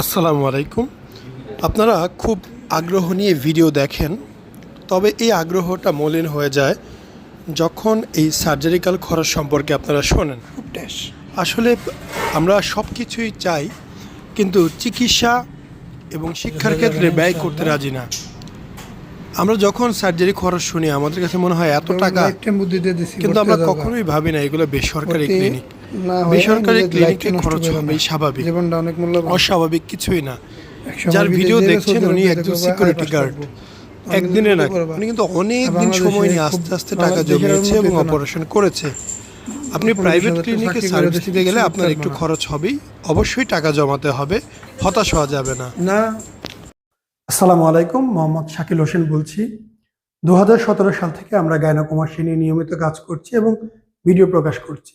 আসসালামু আলাইকুম। আপনারা খুব আগ্রহ নিয়ে ভিডিও দেখেন তবে এই আগ্রহটা মলিন হয়ে যায় যখন এই সার্জারিক্যাল খরচ সম্পর্কে আপনারা শোনেন। আসলে আমরা সব কিছুই চাই কিন্তু চিকিৎসা এবং শিক্ষার ক্ষেত্রে ব্যয় করতে রাজি না। আমরা যখন সার্জারি খরচ শুনি আমাদের কাছে মনে হয় এত টাকা কিন্তু আমরা কখনোই ভাবি না এগুলো বেসরকারি ক্লিনিক না বেসরকারি ক্লিনিকে খরচ হবেই স্বাভাবিক। জীবনটা অনেক মূল্যবান। অস্বাভাবিক কিছুই না। যার ভিডিও দেখছেন উনি একজন সিকিউরিটি গার্ড একদিনে না উনি কিন্তু অনেক দিন সময় নিয়ে আস্তে আস্তে টাকা জমিয়েছে এবং অপারেশন করেছে। আপনি প্রাইভেট ক্লিনিকে সার্ভিস দিতে গেলে আপনার একটু খরচ হবেই। অবশ্যই টাকা জমাতে হবে। হতাশ হওয়া যাবে না। না। আসসালামু আলাইকুম মোহাম্মদ শাকিল হোসেন বলছি। দুই হাজার সতেরো সাল থেকে আমরা গায়নাকুমাসী নিয়ে নিয়মিত কাজ করছি এবং ভিডিও প্রকাশ করছি।